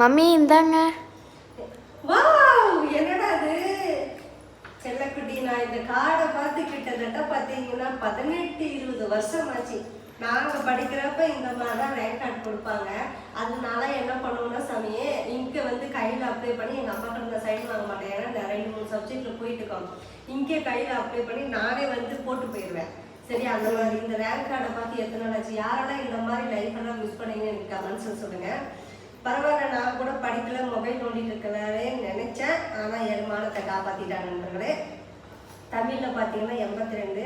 Mummy இந்தாங்க. Wow என்னடா அது செல்லக்குட்டி நான் இந்த கார்டை பார்த்து கிட்டத்தட்ட பார்த்தீங்கன்னா பதினெட்டு இருபது வருஷம் ஆச்சு நாங்கள் படிக்கிறப்ப இந்த மாதிரி தான் ரேங்க் கார்டு கொடுப்பாங்க. அதனால என்ன பண்ணுவோம்னா சாமியே இங்கே வந்து கையில் அப்ளை பண்ணி எங்கள் அம்மா கிட்ட சைன் வாங்க மாட்டேன். ஏன்னா ரெண்டு மூணு சப்ஜெக்டில் போயிட்டு இருக்கோம் இங்கே கையில் அப்ளை பண்ணி நானே வந்து போட்டு போயிடுவேன். சரி அந்த மாதிரி இந்த ரேங்க் கார்டை பார்த்து எத்தனை நாள் ஆச்சு? யாரெல்லாம் இந்த மாதிரி லைஃப் எல்லாம் மிஸ் பண்ணீங்கன்னு எனக்கு கமெண்ட்ஸ் சொல்லுங்கள் பரவாயில்ல நான் கூட படிக்கல மொபைல் நோண்டிட்டு இருக்கலாரே நினைச்சேன். ஆனால் என் மானத்தை காப்பாற்றிட்டாங்க நண்பர்களே. தமிழில் பார்த்தீங்கன்னா எண்பத்தி ரெண்டு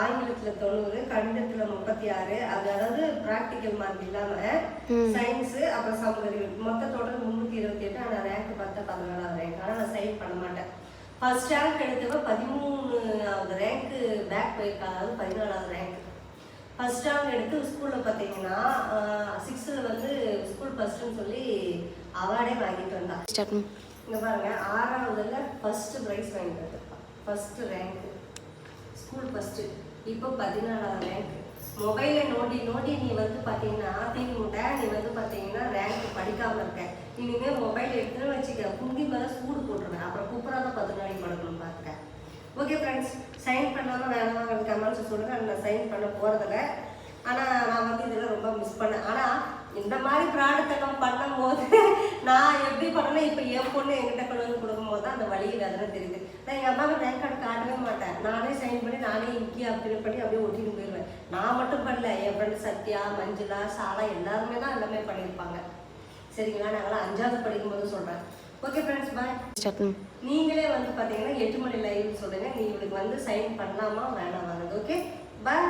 ஆங்கிலத்தில் தொண்ணூறு கணிதத்தில் முப்பத்தி ஆறு அது அதாவது ப்ராக்டிக்கல் மார்க் இல்லாமல் சயின்ஸு அப்புறம் சமூக அறிவு மொத்தத்தோட முந்நூற்றி இருபத்தி எட்டு ஆனால் ரேங்க் பார்த்தா பதினாலாவது ரேங்க் ஆனால் நான் சைன் பண்ண மாட்டேன். ஃபர்ஸ்ட் ரேங்க் எடுத்தவ பதிமூணாவது ரேங்க்கு பேக் போயிருக்கா அதாவது பதினாலாவது ரேங்க் ஃபர்ஸ்ட் ரேங்க் எடுத்து ஸ்கூலில் பார்த்தீங்கன்னா ஃபர்ஸ்ட்னு சொல்லி அவார்டே வாங்கிட்டு வந்தா. இங்க பாருங்க ஆறாவதுல ஃபர்ஸ்ட் ப்ரைஸ் வாங்கிட்டு வந்திருப்பான் ஃபர்ஸ்ட் ரேங்க் ஸ்கூல் ஃபர்ஸ்ட் இப்போ பதினாலாவது ரேங்க் மொபைலை நோண்டி நோண்டி நீ வந்து பார்த்தீங்கன்னா திமுக நீ வந்து பார்த்தீங்கன்னா ரேங்க் படிக்காம இருக்க. இனிமே மொபைல் எடுத்துன்னு வச்சுக்க குண்டி மேலே சூடு போட்டுருவேன் அப்புறம் குப்பராக தான் பத்து நாளைக்கு படுக்கணும் பார்த்துக்க ஓகே ஃப்ரெண்ட்ஸ் சைன் பண்ணாமல் வேணாம் கமெண்ட்ஸ் சொல்லுங்கள் நான் சைன் பண்ண போகிறதில்ல ஆனால் நான் வந்து இதில் ரொம்ப மிஸ் பண்ணேன் ஆனால் இந்த மாதிரி ப்ராடக்ட் பண்ணும்போது நான் எப்படி பண்ணணும் இப்போ என் பொண்ணு என்கிட்ட கொண்டு வந்து கொடுக்கும்போது தான் அந்த வழி வேதனை தெரியுது. நான் எங்கள் அம்மாவுக்கு ரேங்க் கார்டு காட்டவே மாட்டேன். நானே சைன் பண்ணி நானே இங்கேயே அப்ளை பண்ணி அப்படியே ஒட்டிட்டு போயிடுவேன். நான் மட்டும் பண்ணல. என் ஃப்ரெண்டு சத்யா மஞ்சுளா சாலா எல்லாருமே தான் எல்லாமே பண்ணியிருப்பாங்க. சரிங்களா? நாங்களாம் அஞ்சாவது படிக்கும்போது சொல்கிறேன் ஓகே ஃப்ரெண்ட்ஸ் பாய் நீங்களே வந்து பார்த்தீங்கன்னா எட்டு மணி லைவ் சொல்லுங்க நீ இவளுக்கு வந்து சைன் பண்ணலாமா? வேணாம் வாங்க. Okay bye